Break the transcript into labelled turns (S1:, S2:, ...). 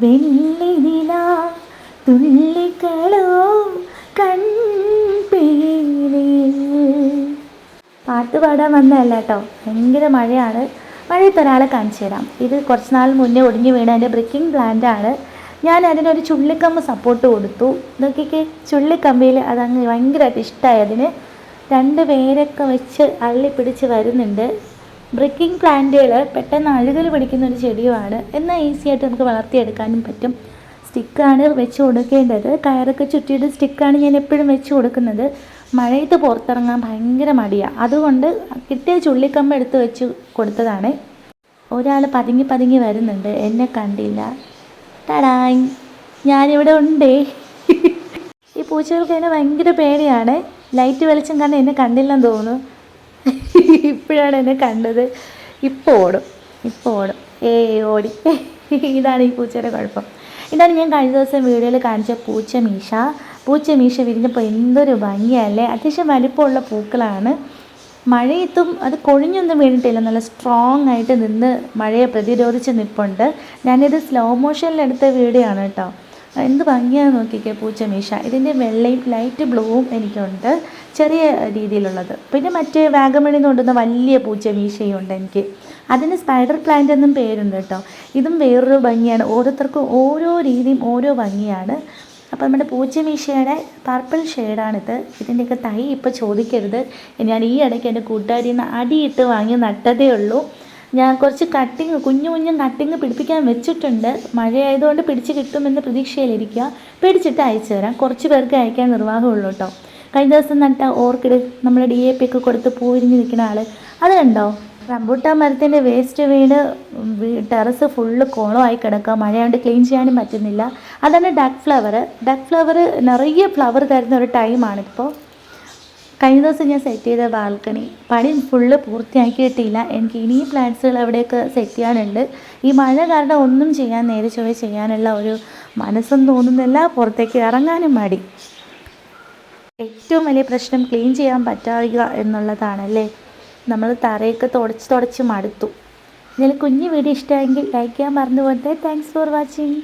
S1: വെള്ളിനില തുള്ളിക്കളോ കൺപീലി പാട്ട് പാടാൻ വന്നതല്ല കേട്ടോ. ഭയങ്കര മഴയാണ്. മഴയത്ത് ഒരാളെ കാണിച്ചു തരാം. ഇത് കുറച്ച് നാൾ മുന്നേ ഒടിഞ്ഞു വീണ എന്റെ ബ്രിക്കിംഗ് പ്ലാന്റ് ആണ്. ഞാൻ അതിനൊരു ചുള്ളിക്കമ്പ് സപ്പോർട്ട് കൊടുത്തു. നോക്കിക്കേ ചുള്ളിക്കമ്പിയിൽ അതങ്ങ് ഭയങ്കരമായിട്ട് ഇഷ്ടമായി അതിന് രണ്ട് പേരൊക്കെ വെച്ച് അള്ളി പിടിച്ച് വരുന്നുണ്ട്. ബ്രിക്കിംഗ് പ്ലാന്റുകൾ പെട്ടെന്ന് അഴുകൽ പിടിക്കുന്ന ഒരു ചെടിയുമാണ്. എന്നാൽ ഈസി ആയിട്ട് നമുക്ക് വളർത്തിയെടുക്കാനും പറ്റും. സ്റ്റിക്കാണ് വെച്ച് കൊടുക്കേണ്ടത്. കയറൊക്കെ ചുറ്റിയിട്ട് സ്റ്റിക്കാണ് ഞാൻ എപ്പോഴും വെച്ച് കൊടുക്കുന്നത്. മഴയത്ത് പുറത്തിറങ്ങാൻ ഭയങ്കര മടിയാണ് അതുകൊണ്ട് കിട്ടിയ ചുള്ളിക്കമ്പ് എടുത്ത് വെച്ച് കൊടുത്തതാണ്. ഒരാൾ പതുങ്ങി പതുങ്ങി വരുന്നുണ്ട്. എന്നെ കണ്ടില്ല. ടടായ്. ഞാനിവിടെ ഉണ്ടേ. ഈ പൂച്ചകൾക്ക് എന്നെ ഭയങ്കര പേടിയാണ്. ലൈറ്റ് വെളിച്ചം കണ്ട് എന്നെ കണ്ടില്ലെന്ന് തോന്നുന്നു. ഇപ്പോഴാണ് എന്നെ കണ്ടത്. ഇപ്പോൾ ഓടും. ഇപ്പോൾ ഓടും. ഏ ഓടി. ഇതാണ് ഈ പൂച്ചയുടെ കുഴപ്പം. ഇതാണ് ഞാൻ കഴിഞ്ഞ ദിവസം വീഡിയോയിൽ കാണിച്ച പൂച്ച മീശ. പൂച്ച മീശ വിരിഞ്ഞപ്പോൾ എന്തൊരു ഭംഗിയല്ലേ. അത്യാവശ്യം വലിപ്പമുള്ള പൂക്കളാണ്. മഴയത്തും അത് കൊഴിഞ്ഞൊന്നും വീണിട്ടില്ല. നല്ല സ്ട്രോങ് ആയിട്ട് നിന്ന് മഴയെ പ്രതിരോധിച്ച് നിൽപ്പുണ്ട് ഞാനിത് സ്ലോ മോഷനിലെടുത്ത വീഡിയോ ആണ് കേട്ടോ. എന്ത് ഭംഗിയാണ് നോക്കിക്കേ പൂച്ചമീശ ഇതിന്റെ വെള്ളയും ലൈറ്റ് ബ്ലൂവും എനിക്കുണ്ട്. ചെറിയ രീതിയിലുള്ളത്. പിന്നെ മറ്റേ വാഗമണി കൊണ്ടുവന്ന വലിയ പൂച്ചമീശയും ഉണ്ട് എനിക്ക്. അതിന് സ്പൈഡർ പ്ലാന്റ് എന്നും പേരുണ്ട് കേട്ടോ. ഇതും വേറൊരു ഭംഗിയാണ്. ഓരോരുത്തർക്കും ഓരോ രീതിയും ഓരോ ഭംഗിയാണ്. അപ്പോൾ നമ്മുടെ പൂച്ചമീശയുടെ പർപ്പിൾ ഷെയ്ഡാണിത് ഇതിന്റെയൊക്കെ തൈ ഇപ്പോൾ ചോദിക്കരുത്. ഞാൻ ഈ ഇടയ്ക്ക് എന്റെ കൂട്ടുകാരിയിൽ നിന്ന് അടിയിട്ട് വാങ്ങി നട്ടതേ ഉള്ളൂ. ഞാൻ കുറച്ച് കട്ടിങ് കുഞ്ഞു കുഞ്ഞു കട്ടിങ് പിടിപ്പിക്കാൻ വെച്ചിട്ടുണ്ട്. മഴയായതുകൊണ്ട് പിടിച്ച് കിട്ടുമെന്ന് പ്രതീക്ഷയിലിരിക്കുക. പിടിച്ചിട്ട് അയച്ചു തരാം. കുറച്ച് പേർക്ക് അയക്കാൻ നിർവാഹമുള്ളൂ കേട്ടോ കഴിഞ്ഞ ദിവസം നട്ട ഓർക്കിഡ് നമ്മൾ ഡി എ പി ഒക്കെ കൊടുത്ത് പൂവിരിഞ്ഞ് നിൽക്കുന്ന ആൾ അത് കണ്ടോ? റംബൂട്ടാൻ മരത്തിന്റെ വേസ്റ്റ് വീണ് ടെറസ് ഫുള്ള് കോളമായി കിടക്കുക. മഴയാണ്ട് ക്ലീൻ ചെയ്യാനും പറ്റുന്നില്ല. അതാണ് ഡക്ക് ഫ്ലവർ ഡക്ക് ഫ്ലവർ നിറയെ ഫ്ലവർ തരുന്ന ഒരു ടൈമാണിപ്പോൾ കഴിഞ്ഞ ദിവസം ഞാൻ സെറ്റ് ചെയ്ത ബാൽക്കണി പണി ഫുള്ള് പൂർത്തിയാക്കിയിട്ടില്ല. എനിക്ക് ഇനിയും പ്ലാന്റ്സുകൾ അവിടെയൊക്കെ സെറ്റ് ചെയ്യാനുണ്ട്. ഈ മഴ കാരണം ഒന്നും ചെയ്യാൻ നേരെ ചൊവ്വ ചെയ്യാനുള്ള ഒരു മനസ്സും തോന്നുന്നില്ല. പുറത്തേക്ക് ഇറങ്ങാനും മടി. ഏറ്റവും വലിയ പ്രശ്നം ക്ലീൻ ചെയ്യാൻ പറ്റാതിക എന്നുള്ളതാണല്ലേ. നമ്മൾ തറയൊക്കെ തുടച്ച് തുടച്ച് മടുത്തു. ഇതിൽ കുഞ്ഞു വീഡിയോ ഇഷ്ടമായെങ്കിൽ ലൈക്ക് ചെയ്യാൻ മറന്നു പോകട്ടെ താങ്ക്സ് ഫോർ വാച്ചിങ്